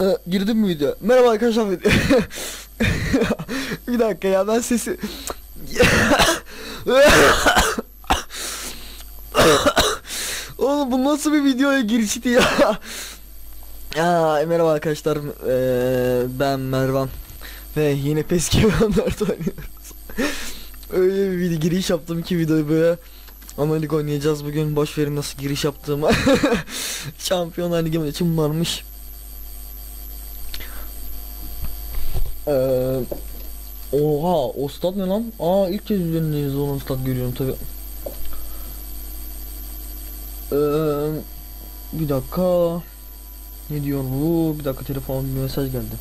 Ee, girdim mi video? Merhaba arkadaşlar. bir dakika ya ben sesi... Oğlum bu nasıl bir videoya girişti ya? Aa, merhaba arkadaşlar. Ee, ben Mervan. Ve yine PES 2014 oynuyoruz. Öyle bir giriş yaptım ki videoyu böyle Analik oynayacağız bugün. Boş verin nasıl giriş yaptığımı. Şampiyonlar Ligi maçım varmış. Ee, oha o stat ne lan? Aa ilk kez üzerindeyiz onun stat görüyorum tabi. Ee, bir dakika. Ne diyor bu? Bir dakika telefon bir mesaj geldi.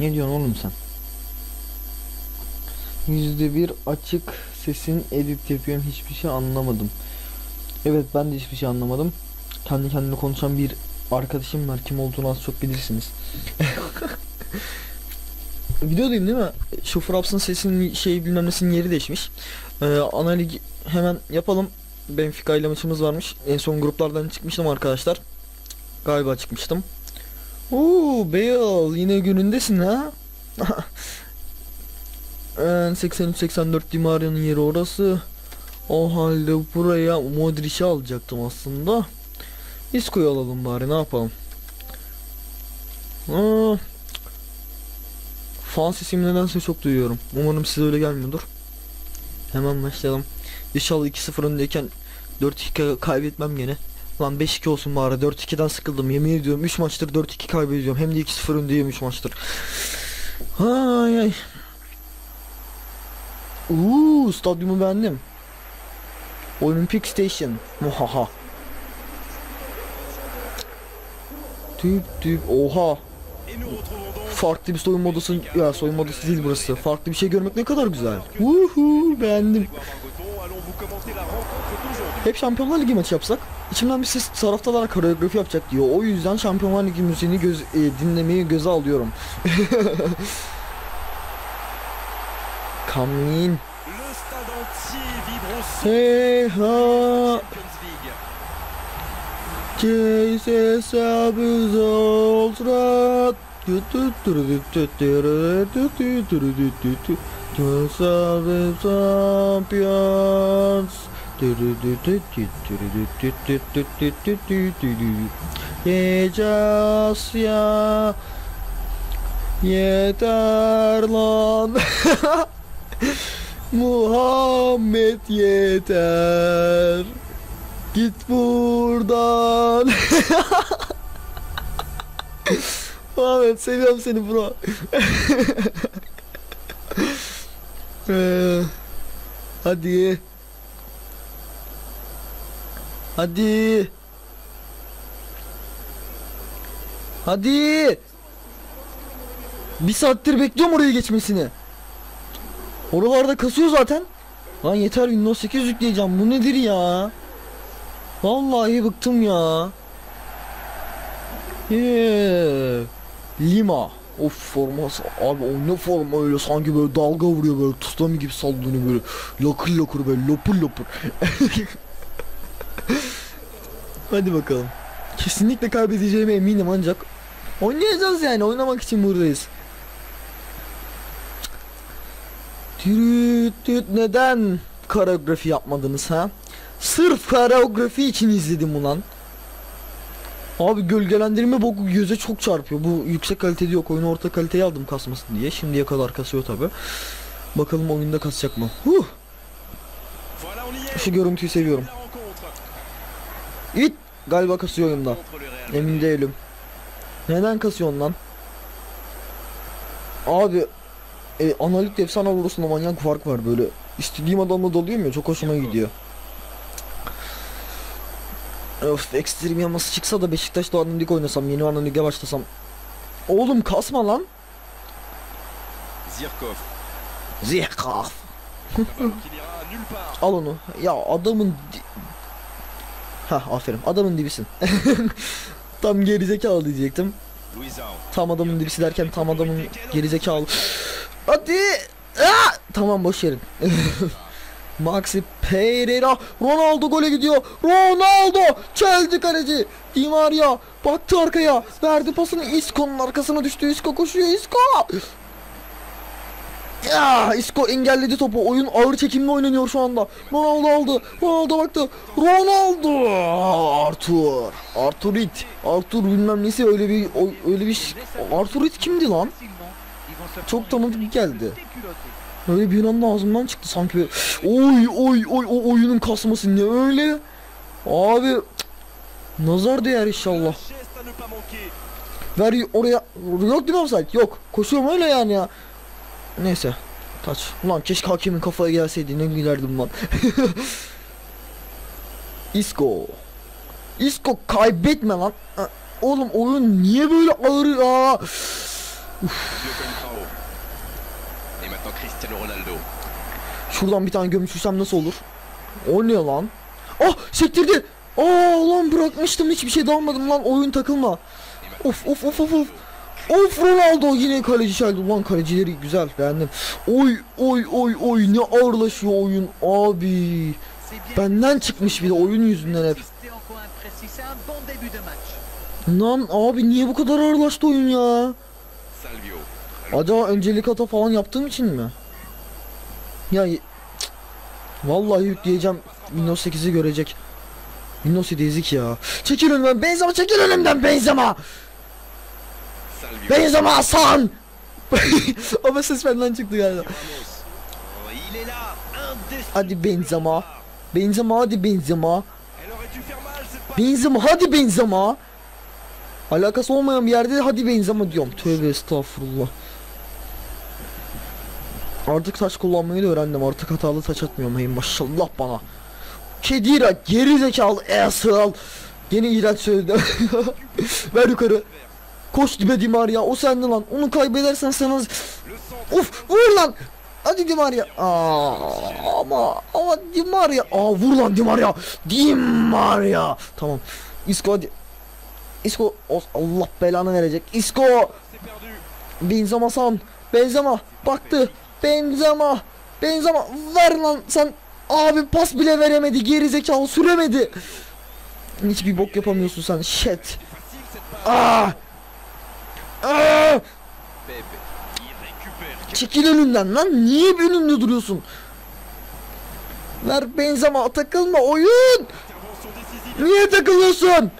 Ne diyorsun oğlum sen? Yüzde bir açık sesin edit yapıyorum hiçbir şey anlamadım. Evet ben de hiçbir şey anlamadım. Kendi kendine konuşan bir arkadaşım var kim olduğunu az çok bilirsiniz. Videodayım değil mi? Şu Fraps'ın sesinin şey bilmem nesinin yeri değişmiş. Ee, ana hemen yapalım. Benfica ile maçımız varmış. En son gruplardan çıkmıştım arkadaşlar. Galiba çıkmıştım. Oo Bale yine günündesin ha. En 83-84 Di Maria'nın yeri orası. O halde buraya Modric'i alacaktım aslında. Isco'yu alalım bari ne yapalım. Aa, fan sesimi nedense çok duyuyorum. Umarım size öyle gelmiyordur. Hemen başlayalım. İnşallah 2-0 öndeyken 4-2 kaybetmem gene. Lan 5-2 olsun bari 4-2'den sıkıldım yemin ediyorum 3 maçtır 4-2 kaybediyorum hem de 2-0 öndeyim 3 maçtır. Ay ay. Uuu stadyumu beğendim. Olympic Station. Muhaha. Tüp tüp oha. Farklı bir soyunma odası ya soyunma odası değil burası. Farklı bir şey görmek ne kadar güzel. Uhu beğendim. Hep Şampiyonlar Ligi maçı yapsak içimden bir ses taraftarlar koreografi yapacak diyor. O yüzden Şampiyonlar Ligi müziğini göz, e, dinlemeyi göze alıyorum. Come in. Le stade entier vibre au son Hey ha. Jesus abus ultra. Jesus ya. Yeter lan. Muhammed yeter. Git buradan. Ahmet seviyorum seni bro. Ee, Hadi. Hadi. Hadi. Bir saattir bekliyorum oraya geçmesini. Oralarda kasıyor zaten. Lan yeter Windows 8 yükleyeceğim. Bu nedir ya? Vallahi bıktım ya. Yeah. Lima. Of forması abi o ne forma öyle sanki böyle dalga vuruyor böyle tsunami gibi sallanıyor böyle lakır lakır böyle lopur lopur. Hadi bakalım. Kesinlikle kaybedeceğime eminim ancak oynayacağız yani oynamak için buradayız. Tüt tüt neden koreografi yapmadınız ha? Sırf koreografi için izledim ulan. Abi gölgelendirme boku göze çok çarpıyor. Bu yüksek kalitede yok. Oyunu orta kaliteye aldım kasmasın diye. Şimdiye kadar kasıyor tabi. Bakalım oyunda kasacak mı? Huh. Şu görüntüyü seviyorum. İt galiba kasıyor oyunda. Emin değilim. Neden kasıyorsun lan? Abi e, analik efsane olursun manyak fark var böyle. İstediğim adamla dalıyorum ya çok hoşuma gidiyor. Of ekstrem yaması çıksa da Beşiktaş'ta analik oynasam yeni analiğe başlasam. Oğlum kasma lan. Zirkov. Part. Al onu. Ya adamın di- Hah aferin adamın dibisin. tam gerizekalı diyecektim. Tam adamın dibisi derken tam adamın gerizekalı. Hadi. Aa! Tamam boş yerin. Maxi Pereira Ronaldo gole gidiyor. Ronaldo çeldi kaleci. Di Maria baktı arkaya. Verdi pasını Isco'nun arkasına düştü. Isco koşuyor Isco. Ya Isco engelledi topu. Oyun ağır çekimli oynanıyor şu anda. Ronaldo aldı. Ronaldo baktı. Ronaldo. Arthur. Arthur It. Arthur bilmem nesi öyle bir öyle bir ş- Arthur It kimdi lan? Çok tanıdık geldi. Öyle bir anda ağzımdan çıktı sanki. böyle. Oy oy oy o oyunun kasması ne öyle? Abi cık, nazar değer inşallah. Ver oraya yok değil mi offside? Yok. Koşuyorum öyle yani ya. Neyse. Taç. Ulan keşke hakemin kafaya gelseydi ne gülerdim lan. Isco. Isco kaybetme lan. Oğlum oyun niye böyle ağır ya? Dieu Contrao. Et maintenant Cristiano Ronaldo. Şuradan bir tane gömüşürsem nasıl olur? O ne lan? Ah sektirdi. Aa lan bırakmıştım hiçbir şey dalmadım lan oyun takılma. Of of of of of. Of Ronaldo yine kaleci çeldi. Ulan kalecileri güzel beğendim. Oy oy oy oy ne ağırlaşıyor oyun abi. Benden çıkmış bir de oyun yüzünden hep. Lan abi niye bu kadar ağırlaştı oyun ya? Acaba öncelik hata falan yaptığım için mi? Ya Cık. Vallahi yükleyeceğim Windows 8'i görecek. Windows 7 ezik ya. Çekil önümden Benzema çekil önümden Benzema. Benzema Hasan. Ama ses benden çıktı galiba. Hadi Benzema. Benzema hadi Benzema. Benzema hadi Benzema. Alakası olmayan bir yerde hadi Benzema diyorum. Tövbe estağfurullah. Artık taç kullanmayı da öğrendim. Artık hatalı taç atmıyorum. Hey maşallah bana. Kedira geri zekalı asshole. Yine iğrenç söyledim. Ver yukarı. Koş dibe Di Maria. O sende lan. Onu kaybedersen. Le centre. Uf vur lan. Hadi Di Maria. Aa, ama ama Di Maria. Aa vur lan Di Maria. Di Maria. Tamam. Isco hadi. Isco Allah belanı verecek. Isco. Benzema san. Benzema. Baktı. Benzema. Benzema. Ver lan sen. Abi pas bile veremedi. Geri zekalı süremedi. Hiçbir bok yapamıyorsun sen. Shit. Aa. Aa. Pepe. Il récupère. Çekil önünden lan. Niye önümde duruyorsun? Ver Benzema takılma oyun. Niye takılıyorsun?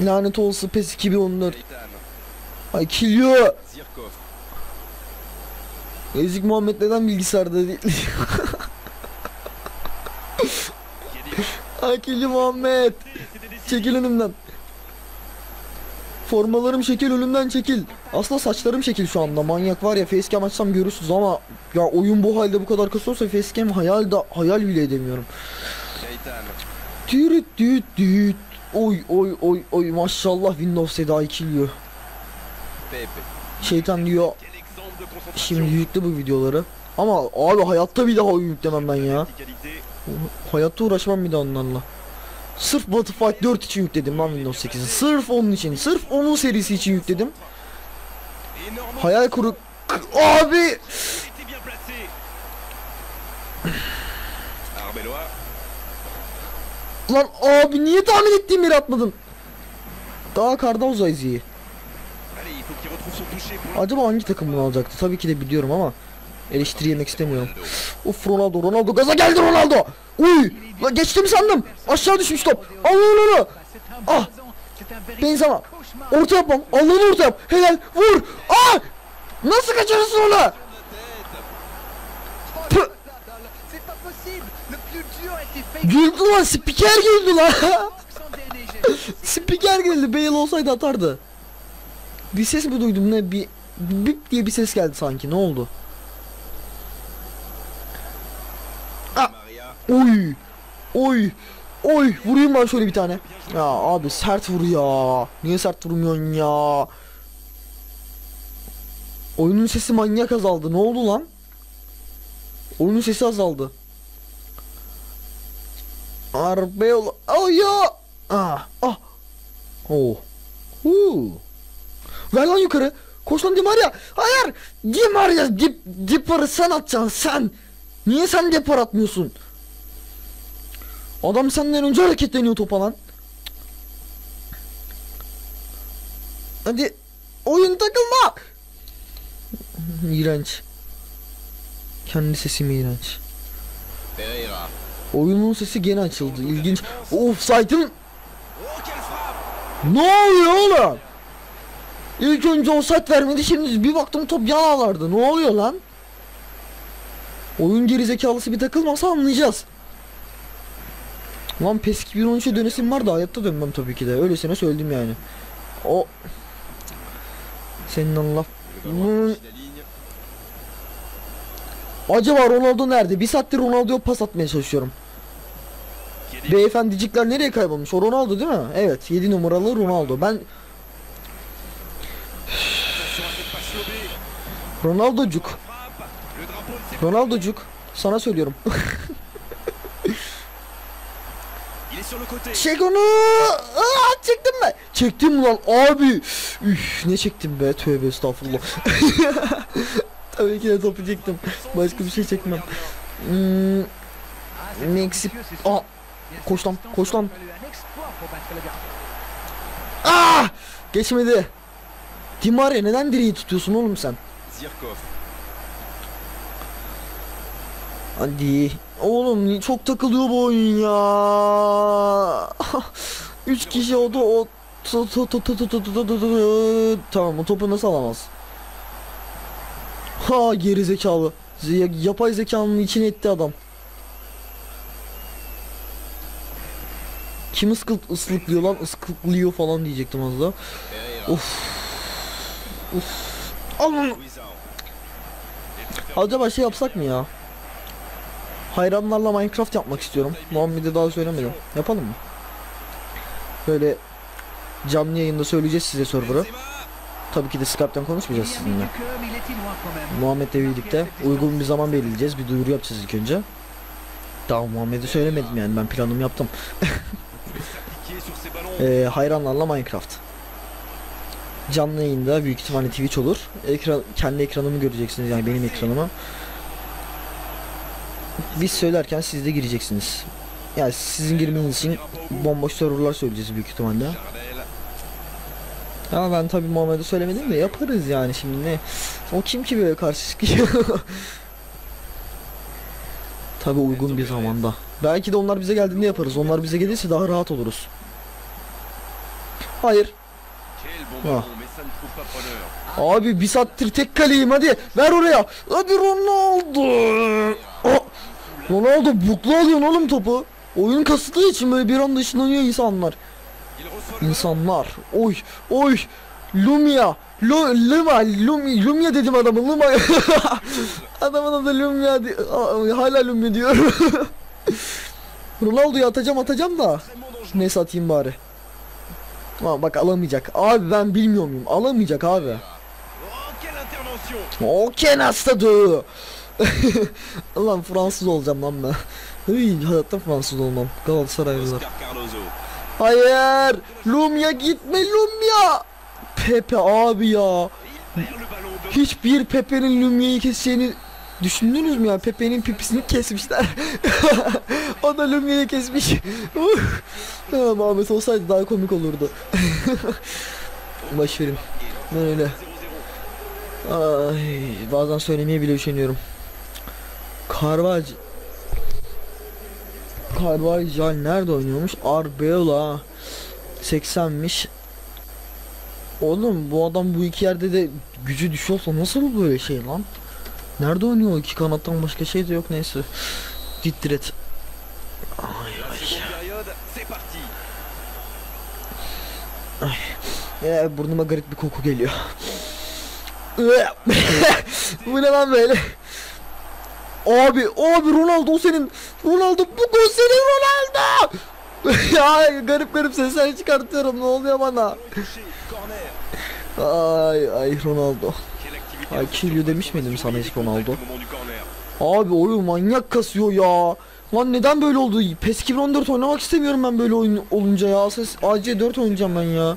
Lanet olsun PES 2014. Zidane. Ay kiliyor. Ezik Muhammed neden bilgisayarda değil? Kili Muhammed. Çekil önümden. Formalarım şekil önümden çekil. Aslında saçlarım şekil şu anda. Manyak var ya facecam açsam görürsünüz ama ya oyun bu halde bu kadar kasıyorsa facecam hayal da hayal bile edemiyorum. Düt düt düt. Oy oy oy oy maşallah Windows Seda ikiliyor. Şeytan diyor şimdi yüklü bu videoları. Ama abi hayatta bir daha oyun yüklemem ben ya. Hayatta uğraşmam bir daha onlarla. Sırf Battlefield 4 için yükledim lan Windows 8'i. Sırf onun için. Sırf onun serisi için yükledim. Hayal kuru... Abi! Lan abi niye tahmin ettiğim yere atmadın? Daha Cardozo iyi. Allez, Acaba hangi takım bunu alacaktı? Tabii ki de biliyorum ama eleştiri yemek istemiyorum. Of Ronaldo Ronaldo gaza geldi Ronaldo. Uy! Lan geçtim sandım. Aşağı düşmüş top. Al lan onu. Ah! Benzema. Orta yapmam. Al lan orta yap. Helal. Vur. Ah! Nasıl kaçırırsın onu? Güldü lan spiker güldü lan. spiker güldü. Bale olsaydı atardı. Bir ses mi duydum ne? Bir bip diye bir ses geldi sanki. Ne oldu? Maria. Oy. Oy. Oy. Vurayım ben şöyle bir tane. Ya abi sert vur ya. Niye sert vurmuyorsun ya? Oyunun sesi manyak azaldı. Ne oldu lan? Oyunun sesi azaldı. Arbeola. Oh ya. Ah. Ah. Oh. Huu. Ver lan yukarı. Koş lan Di Maria. Hayır. Di Maria dip, Dipper'ı sen atacaksın sen. Niye sen Dipper atmıyorsun? Adam senden önce hareketleniyor topa lan. Hadi oyun takılma. İğrenç. Kendi sesim iğrenç. Oyunun sesi gene açıldı. İlginç. Offside'ın ne oluyor oğlum? İlk önce offside vermedi şimdi bir baktım top yan. Ne oluyor lan? Oyun gerizekalısı bir takılmasa anlayacağız. Lan PES 2013'e dönesim var da hayatta dönmem tabii ki de. Öylesine söyledim yani. O senin Allah. Ligne. Acaba Ronaldo nerede? Bir saattir Ronaldo'ya pas atmaya çalışıyorum. Beyefendicikler nereye kaybolmuş? O Ronaldo değil mi? Evet 7 numaralı Ronaldo. Ben Ronaldocuk. Ronaldocuk. Sana söylüyorum. Çek onu. Aa, çektim ben. Çektim lan abi. Üf, ne çektim be tövbe estağfurullah. Tabii ki de topu çektim. Başka bir şey çekmem. Hmm, Meksik. Aa, koş lan koş lan. Aa, geçmedi. Dimare neden direği tutuyorsun oğlum sen? Zirkov. Hadi. Oğlum çok takılıyor bu oyun ya. 3 kişi oldu o Tamam o topu nasıl alamaz? Ha geri zekalı. Yapay zekanın içine etti adam. Kim ıskırt ıslıklıyor lan ıskırtlıyor falan diyecektim az da. Of. Of. Alın. Acaba şey yapsak mı ya? Hayranlarla Minecraft yapmak istiyorum. Muhammed'e daha söylemedim. Yapalım mı? Böyle canlı yayında söyleyeceğiz size server'ı. Tabii ki de Skype'den konuşmayacağız sizinle. Muhammed'le birlikte uygun bir zaman belirleyeceğiz. Bir duyuru yapacağız ilk önce. Daha Muhammed'e söylemedim yani ben planımı yaptım. Ee, hayranlarla Minecraft. Canlı yayında büyük ihtimalle Twitch olur. Ekran, kendi ekranımı göreceksiniz yani benim ekranımı. Biz söylerken siz de gireceksiniz. Yani sizin girmeniz için bomboş serverlar söyleyeceğiz büyük ihtimalle. Ama ben tabii Muhammed'e söylemedim de yaparız yani şimdi ne. O kim ki böyle karşı çıkıyor? tabii uygun bir zamanda. Belki de onlar bize geldiğinde yaparız. Onlar bize gelirse daha rahat oluruz. Hayır. Ah. Abi bir saattir tek kaleyim hadi. Ver oraya. Hadi Ronaldo. Aa, Ronaldo buklu alıyorsun oğlum topu. Oyun kasıtlı için böyle bir anda ışınlanıyor insanlar. İnsanlar. Oy oy. Lumia. Lu, Luma. Lumi, Lumia dedim adamı. Luma. Adamın adı Lumia. di- Hala Lumia diyor. Ronaldo'yu atacağım atacağım da. Neyse atayım bari. Ama bak alamayacak. Abi ben bilmiyor muyum? Alamayacak abi. Oh, quelle intervention Okey nastadı. Lan Fransız olacağım lan ben. Hıy, hayatta Fransız olmam. Galatasaraylılar. Hayır. Lumia gitme Lumia. Pepe abi ya. Hiçbir Pepe'nin Lumia'yı keseceğini düşündünüz mü ya? Pepe'nin pipisini kesmişler. o da Lumia'yı kesmiş. Ha, Muhammed olsaydı daha komik olurdu. Verin. Ben öyle. 0-0. Ay, bazen söylemeye bile üşeniyorum. Carvaj Carvajal nerede oynuyormuş? Arbeloa 80'miş. Oğlum bu adam bu iki yerde de gücü düşüyorsa nasıl böyle şey lan? Nerede oynuyor iki kanattan başka şey de yok neyse. Ay La ay. c'est parti. Ee, burnuma garip bir koku geliyor. bu ne lan böyle? Abi, abi Ronaldo o senin. Ronaldo bu gol senin Ronaldo. ya garip garip sesler çıkartıyorum ne oluyor bana? Ay ay Ronaldo. Offensive Kiryu demiş miydim sana hiç Ronaldo? Abi oyun manyak kasıyor ya. Lan neden böyle oldu? PES 2014 oynamak istemiyorum ben böyle oyun olunca ya. Ses AC4 oynayacağım ben ya.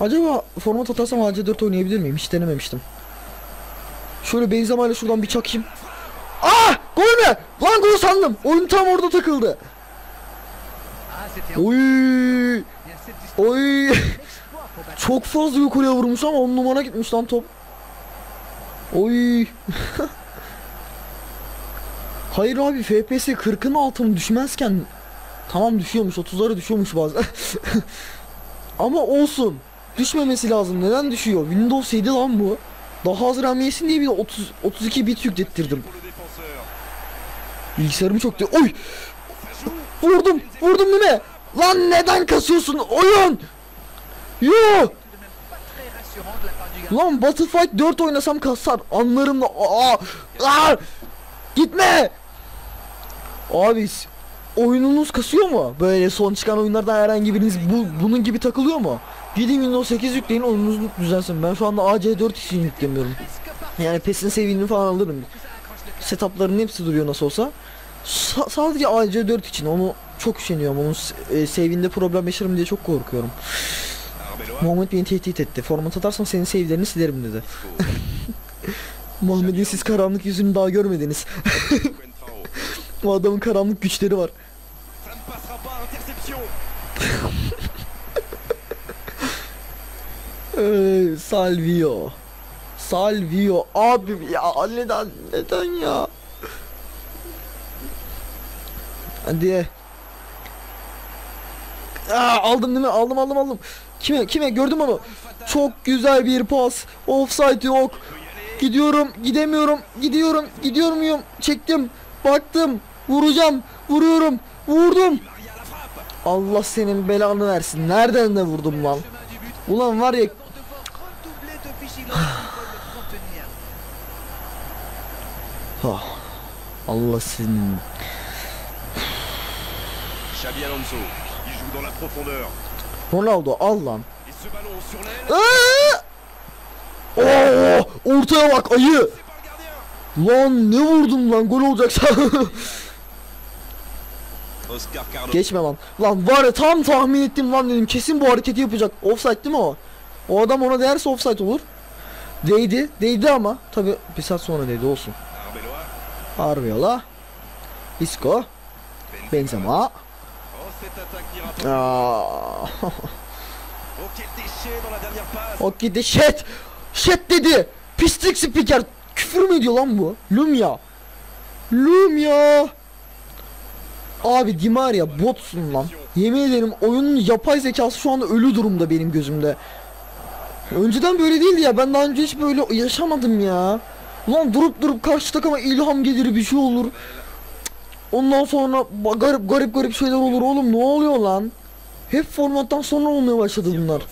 Acaba format atarsam AC4 oynayabilir miyim? Hiç denememiştim. Şöyle Benzema ile şuradan bir çakayım. Ah! Gol mü? Lan gol sandım. Oyun tam orada takıldı. Oy! Oy! Çok fazla yukarıya vurmuş ama 10 numara gitmiş lan top. Oy! Hayır abi FPS 40'ın altına düşmezken tamam düşüyormuş 30'lara düşüyormuş bazen. ama olsun. Düşmemesi lazım. Neden düşüyor? Windows 7 lan bu. Daha az RAM yesin diye bir de 30 32 bit yüklettirdim. Bilgisayarımı çok diyor. Oy! Vurdum! Vurdum değil mi? Lan neden kasıyorsun oyun? Yo! Tout de même pas très Lan Battlefield 4 oynasam kasar. Anlarımla. Aa! Aa! Gitme! Abi oyununuz kasıyor mu? Böyle son çıkan oyunlardan herhangi biriniz bu bunun gibi takılıyor mu? Gidin Windows 8 yükleyin oyununuz düzelsin. Ben şu anda AC4 için yüklemiyorum. Yani PES'in sevinini falan alırım. Setupların hepsi duruyor nasıl olsa. Sa- sadece AC4 için onu çok üşeniyorum. Onun e, save'inde problem yaşarım diye çok korkuyorum. Muhammed beni tehdit etti. Format atarsan senin save'lerini silerim dedi. Muhammed'in siz karanlık yüzünü daha görmediniz. Bu adamın karanlık güçleri var. Ee, Salvio. Salvio. Abi ya neden neden ya? Hadi. Aa, aldım değil mi? Aldım aldım aldım. Kime kime gördüm onu. Çok güzel bir pas. Offside yok. Gidiyorum, gidemiyorum, gidiyorum, gidiyor muyum? Çektim, baktım, vuracağım, vuruyorum, vurdum. Allah senin belanı versin. Nereden de vurdum lan? Ulan var ya. Ah, Allah senin. Xabi Alonso. Il joue dans la profondeur. Ronaldo al lan. Oo, ortaya bak ayı. Lan ne vurdum lan gol Cardo. Geçme lan. Lan var ya tam tahmin ettim lan dedim kesin bu hareketi yapacak. Offside değil mi o? O adam ona değerse offside olur. Değdi. Değdi ama. Tabi bir saat sonra değdi olsun. Arbeloa. Arviola. Isco. Benzema. Aa. Oh, quel déchet dans la dernière passe. o gitti shit. Shit dedi. Pislik spiker. Küfür mü ediyor lan bu? Lumia. Lumia. Abi Di Maria botsun lan. Yemin ederim oyunun yapay zekası şu anda ölü durumda benim gözümde. Önceden böyle değildi ya. Ben daha önce hiç böyle yaşamadım ya. Ulan durup durup karşı takıma ilham gelir bir şey olur. Ondan sonra garip garip garip şeyler olur oğlum. Ne oluyor lan? Hep formattan sonra olmaya başladı bunlar.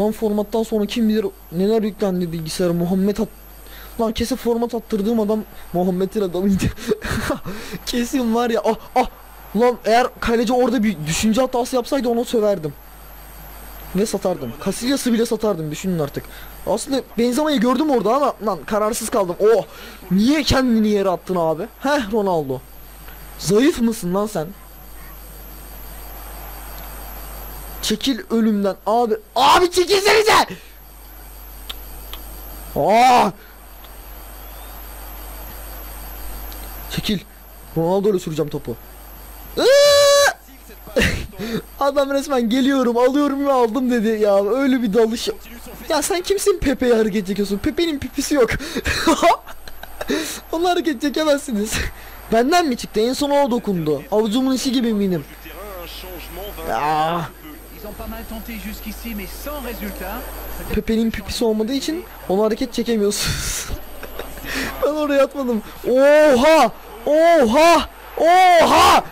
Lan formattan sonra kim bilir neler yüklendi bilgisayara Muhammed at Lan kesin format attırdığım adam Muhammed'in adamıydı. kesin var ya ah ah Lan eğer kaleci orada bir düşünce hatası yapsaydı onu söverdim. Ve satardım. Casillas'ı bile satardım düşünün artık. Aslında Benzema'yı gördüm orada ama lan kararsız kaldım. Oh! Niye kendini yere attın abi? Heh Ronaldo. Zayıf mısın lan sen? Çekil ölümden abi. Abi çekilsenize. Aa! Çekil. Ronaldo ile süreceğim topu. Adam resmen geliyorum alıyorum ve aldım dedi ya öyle bir dalış. Ya sen kimsin Pepe'ye hareket çekiyorsun? Pepe'nin pipisi yok. Onu hareket çekemezsiniz. Benden mi çıktı? En son o dokundu. Avucumun işi gibi eminim. Peut-être Pepe'nin pipisi olmadığı için onu hareket çekemiyorsunuz. ben oraya atmadım. Oha! Oha! Oha!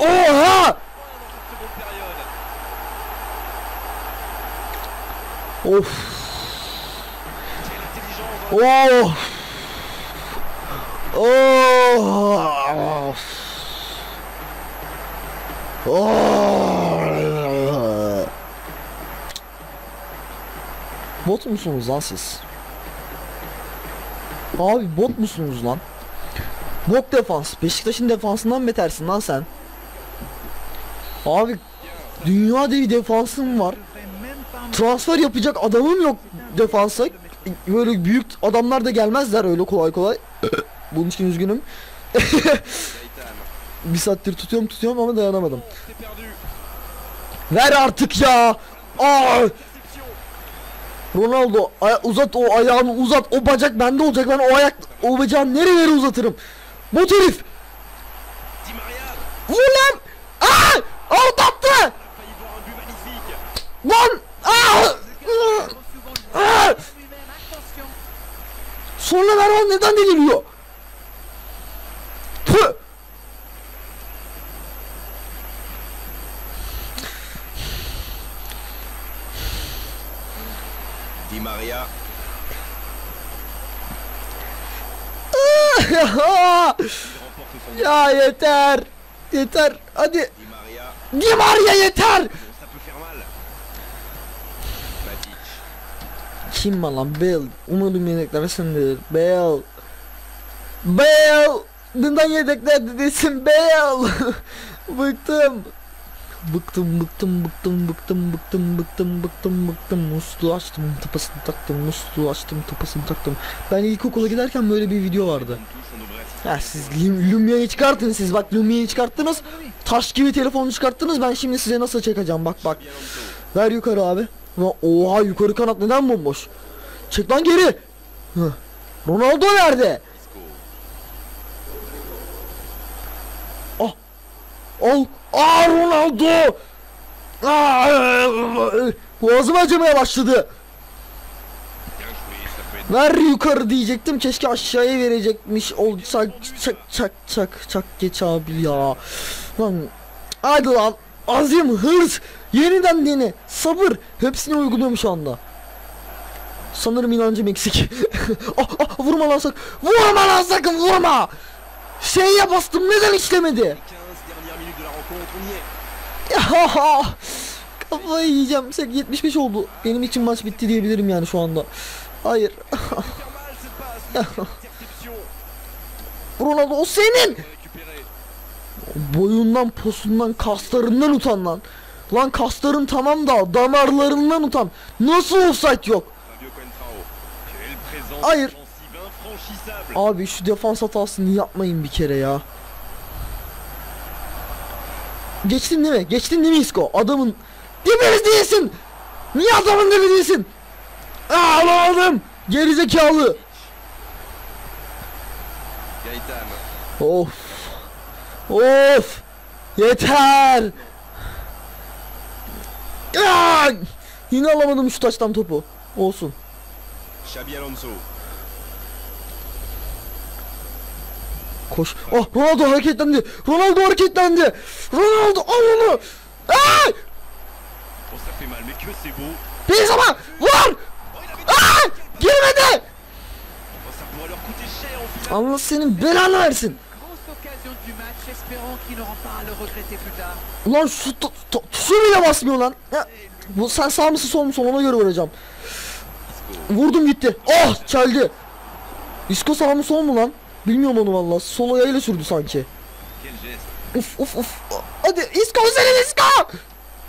Oha! Of! Oh! Oh! Oh! Bot musunuz lan siz? Abi bot musunuz lan? Bok defans. Beşiktaş'ın defansından betersin lan sen. Abi dünya devi defansın var. Transfer yapacak adamım yok defansa. Böyle büyük adamlar da gelmezler öyle kolay kolay. Bunun için üzgünüm. Bir saattir tutuyorum tutuyorum ama dayanamadım. Ver artık ya. Aa! Ronaldo uzat o ayağını uzat o bacak bende olacak ben o ayak o bacağı nerelere uzatırım. Bot herif. Vur lan. Aa! Out attı. Lan. Sonra Mervan neden deliriyor? Tüh! Di Maria. ya, yeter. Yeter. Hadi. Di Maria. Di Maria yeter. Kim lan Bale? Umarım yedeklemesindir. Bale. Bale. Neden yedekledi desin Bale. bıktım. Bıktım bıktım bıktım bıktım bıktım bıktım bıktım bıktım musluğu açtım tapasını taktım musluğu açtım tapasını taktım Ben ilkokula giderken böyle bir video vardı. Ya siz Lum- Lumia'yı çıkartın siz bak Lumia'yı çıkarttınız Taş gibi telefonu çıkarttınız ben şimdi size nasıl çekeceğim bak bak. Ver yukarı abi. Lan oha yukarı kanat neden bomboş? Çek lan geri. Ronaldo nerede? Ah. Al. Aa Ronaldo. Aa, boğazım acımaya başladı. Ver yukarı diyecektim. Keşke aşağıya verecekmiş olsak çak çak çak çak geç abi ya. Lan hadi lan. Azim, hırs, yeniden dene, sabır hepsini uyguluyorum şu anda. Sanırım inancım eksik. ah, ah, vurma lan sakın. Vurma lan sakın vurma. Şeye bastım neden işlemedi? 15 dernières minutes de la rencontre. On y est. Ya kafayı yiyeceğim. Sek 75 oldu. Benim için maç bitti diyebilirim yani şu anda. Hayır. Ronaldo o senin. Boyundan, posundan, kaslarından utan lan. Lan kasların tamam da damarlarından utan. Nasıl offside yok? Hayır. Abi şu defans hatasını yapmayın bir kere ya. Geçtin değil mi? Geçtin değil mi Isco? Adamın dibimiz değilsin. Niye adamın dibi değilsin? Aa alamadım. Gerizekalı. Of. Of. Yeter. Aa! Yine alamadım şu taştan topu. Olsun. Xabi Alonso. Koş. Oh Ronaldo hareketlendi. Ronaldo hareketlendi. Ronaldo al onu. Aa! Benzema vur. Aa! Girmedi. Allah senin belanı versin. Ulan şu to- to- tuşu bile basmıyor lan. Ya, bu sen sağ mısın sol musun ona göre vuracağım. Vurdum gitti. Oh çeldi. Isco sağ mı sol mu lan? Bilmiyorum onu vallahi. Sol ayağıyla sürdü sanki. Uf uf uf. Hadi Isco senin Isco.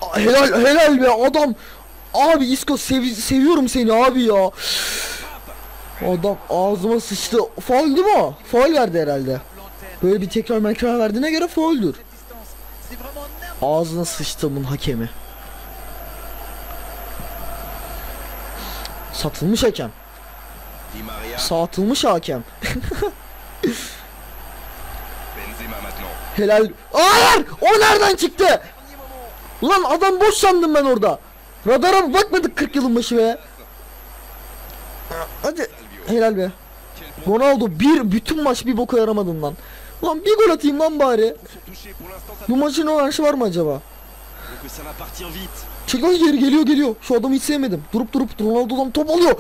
Aa, Helal helal be adam. Abi Isco sev- seviyorum seni abi ya. Adam ağzıma sıçtı. Faul değil mi o? Faul verdi herhalde. Böyle bir tekrar mekrar verdiğine göre fauldür. Ağzına sıçtımın hakemi. Satılmış hakem. Satılmış hakem. Helal. Hayır! O nereden çıktı? Ulan adam boş sandım ben orada. Radara mı bakmadık 40 yılın başı be. Hadi. Helal be. Ronaldo bir bütün maç bir boka yaramadın lan. Ulan bir gol atayım lan bari. Bu maçın rövanşı var mı acaba? Lan geri geliyor geliyor. Şu adamı hiç sevmedim. Durup durup Ronaldo'dan top alıyor.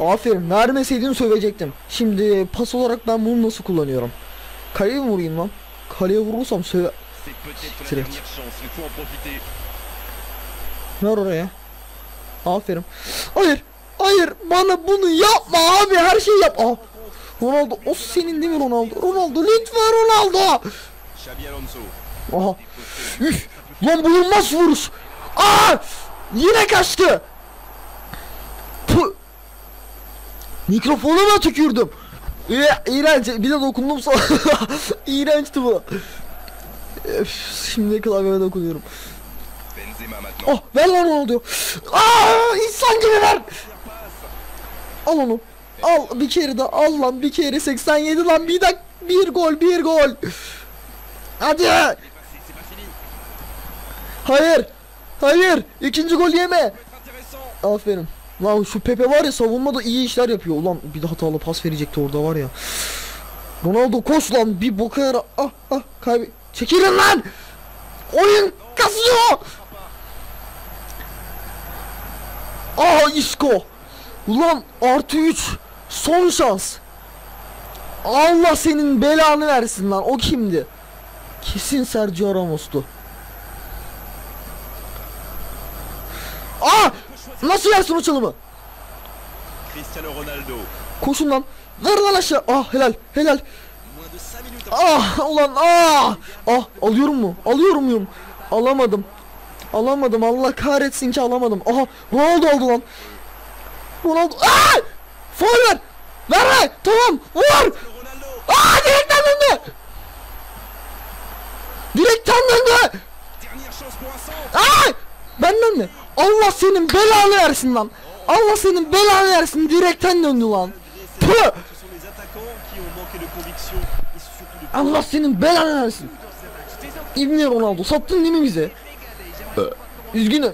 Aferin. Vermeseydin sövecektim. Şimdi pas olarak ben bunu nasıl kullanıyorum? Kaleye mi vurayım lan? Kaleye vurursam söve... Profiter. Ver oraya. Aferin. Hayır. Hayır. Bana bunu yapma abi. Her şeyi yap. Aa. Ronaldo o senin değil mi Ronaldo? Ronaldo lütfen Ronaldo. Aha. Üf. Lan bulunmaz vuruş. Aa! Yine kaçtı. Puh. Mikrofonu mu tükürdüm? Ee, iğrenç. Bir de dokundum sonra. İğrençti bu. Öf, şimdi klavyeme dokunuyorum. Oh ver lan onu diyor. Aa, insan gibi ver. Al onu. Al bir kere de al lan bir kere 87 lan bir dak bir gol bir gol. Hadi. Hayır. Hayır. İkinci gol yeme. Aferin. Lan şu Pepe var ya savunmada iyi işler yapıyor. Ulan bir de hatalı pas verecekti orada var ya. Ronaldo koş lan bir boka yara. Ah ah kaybe. Çekilin lan. Oyun kasıyor. Aa Isco. Ulan artı 3. Son şans. Allah senin belanı versin lan. O kimdi? Kesin Sergio Ramos'tu. Aa! Nasıl yersin o çalımı? Cristiano Ronaldo. Koşun lan. Ver lan aşağı. Ah helal helal. Moins de 5 minutes. Ah ulan ah. Ah alıyorum mu? Alıyorum muyum? Alamadım. Alamadım Allah kahretsin ki alamadım. Aha Ronaldo aldı lan. Ronaldo. Ah! Faul ver. Ver ver. Tamam. Vur. Ah direkten döndü. Direkten döndü. Ah! Benden mi? Allah senin belanı versin lan. Allah senin belanı versin. Direkten döndü lan. Tüh! Allah senin belanı versin. İbni Ronaldo sattın değil mi bize? Üzgünüm.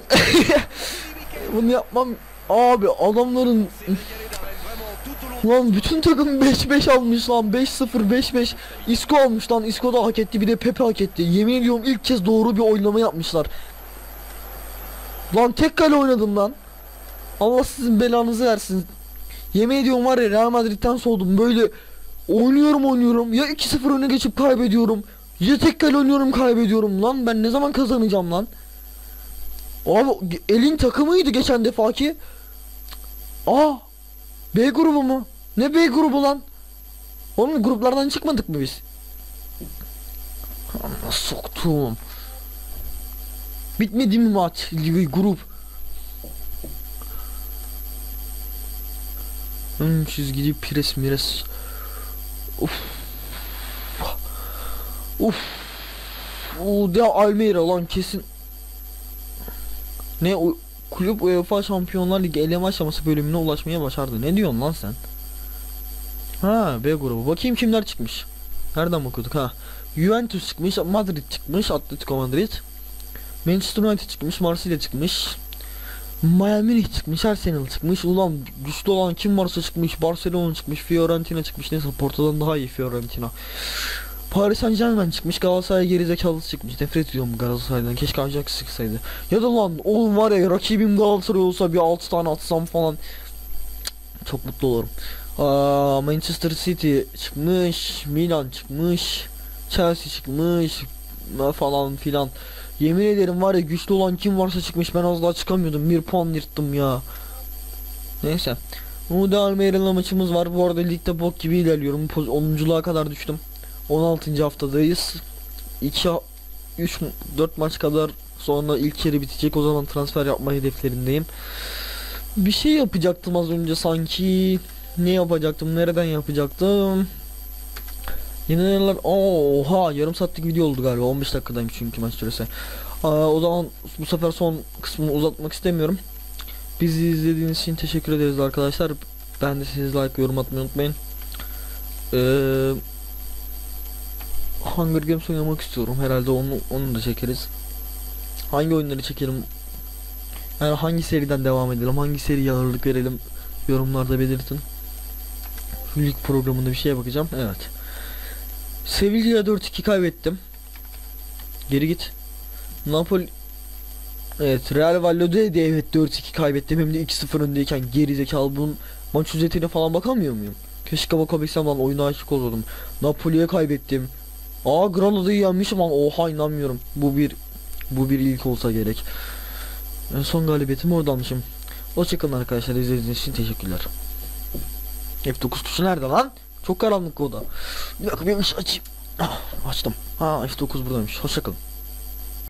Bunu yapmam. Abi adamların lan bütün takım 5-5 almış lan. 5-0 5-5 Isco almış lan. Isco da hak etti. Bir de Pepe hak etti. Yemin ediyorum ilk kez doğru bir oynama yapmışlar. Lan tek kale oynadım lan. Allah sizin belanızı versin. Yemin ediyorum var ya Real Madrid'den soğudum. Böyle Oynuyorum oynuyorum. Ya 2-0 öne geçip kaybediyorum Ya tek kale oynuyorum kaybediyorum. Lan ben ne zaman kazanacağım lan? Abi elin takımıydı geçen defaki. Aa B grubu mu? Ne B grubu lan? Oğlum gruplardan çıkmadık mı biz? Amma soktum. Bitmedi mi maç? Grup. Hmm, çizgili pres mires. Uf. Uf. O de Almeida lan kesin. Ne o kulüp UEFA Şampiyonlar Ligi eleme aşaması bölümüne ulaşmaya başardı. Ne diyorsun lan sen? Ha B grubu. Bakayım kimler çıkmış. Nereden bakıyorduk ha? Juventus çıkmış, Madrid çıkmış, Atletico Madrid. Manchester United çıkmış, Marsilya çıkmış. Bayern Münih çıkmış, Arsenal çıkmış. Ulan güçlü olan kim varsa çıkmış. Barcelona çıkmış, Fiorentina çıkmış. Neyse Porto'dan daha iyi Fiorentina. Paris Saint Germain çıkmış, Galatasaray gerizekalısı çıkmış. Nefret ediyorum Galatasaray'dan. Keşke Ajax çıksaydı. Ya da lan oğlum var ya rakibim Galatasaray olsa bir 6 tane atsam falan. Çok mutlu olurum. Aa, Manchester City çıkmış, Milan çıkmış, Chelsea çıkmış falan filan. Yemin ederim var ya güçlü olan kim varsa çıkmış ben az daha çıkamıyordum. Bir puan yırttım ya. Neyse. Umuda Almeyra'la maçımız var. Bu arada ligde bok gibi ilerliyorum. Poz- 10'unculuğa kadar düştüm. 16. haftadayız. 2 3 4 maç kadar sonra ilk yarı bitecek. O zaman transfer yapma hedeflerindeyim. Bir şey yapacaktım az önce sanki. Ne yapacaktım? Nereden yapacaktım? Yine neler? Oha yarım saatlik video oldu galiba. 15 dakikadaymış çünkü maç süresi. Aa, o zaman bu sefer son kısmını uzatmak istemiyorum. Bizi izlediğiniz için teşekkür ederiz arkadaşlar. Ben de siz like yorum atmayı unutmayın. Ee, Hunger Games oynamak istiyorum. Herhalde onu onu da çekeriz. Hangi oyunları çekelim? Yani hangi seriden devam edelim? Hangi seriye ağırlık verelim? Yorumlarda belirtin. Lig programında bir şeye bakacağım. Evet. Sevilla'ya 4-2 kaybettim. Geri git. Napoli Evet Real Valladolid'e de evet 4-2 kaybettim hem de 2-0 öndeyken geri zekalı bunun maç özetine falan bakamıyor muyum? Keşke bakabilsem lan oyuna aşık olurdum. Napoli'ye kaybettim. Aa Granada'yı yenmişim lan oha inanmıyorum. Bu bir bu bir ilk olsa gerek. En son galibiyetimi orada almışım. Hoşçakalın arkadaşlar izlediğiniz için teşekkürler. F9 tuşu nerede lan? Çok karanlık o da. Bir dakika bir ışık açayım. Ah, açtım. Ha F9 buradaymış. Hoşçakalın.